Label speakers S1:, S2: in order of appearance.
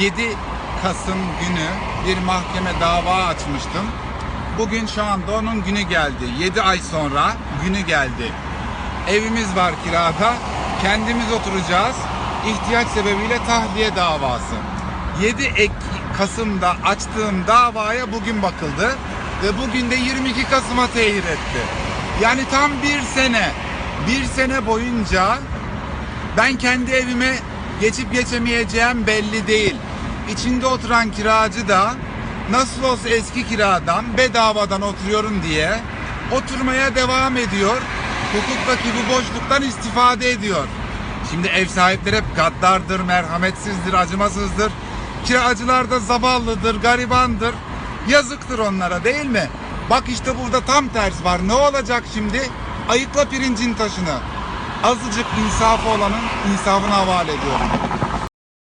S1: 7 Kasım günü bir mahkeme dava açmıştım. Bugün şu anda onun günü geldi. 7 ay sonra günü geldi. Evimiz var kirada. Kendimiz oturacağız. İhtiyaç sebebiyle tahliye davası. 7 Ek Kasım'da açtığım davaya bugün bakıldı. Ve bugün de 22 Kasım'a tehir etti. Yani tam bir sene, bir sene boyunca ben kendi evime geçip geçemeyeceğim belli değil. İçinde oturan kiracı da nasıl olsa eski kiradan bedavadan oturuyorum diye oturmaya devam ediyor. Hukuktaki bu boşluktan istifade ediyor. Şimdi ev sahipleri hep gaddardır, merhametsizdir, acımasızdır. Kiracılar da zavallıdır, garibandır. Yazıktır onlara değil mi? Bak işte burada tam ters var. Ne olacak şimdi? Ayıkla pirincin taşını. Azıcık insafı olanın insafına havale ediyorum.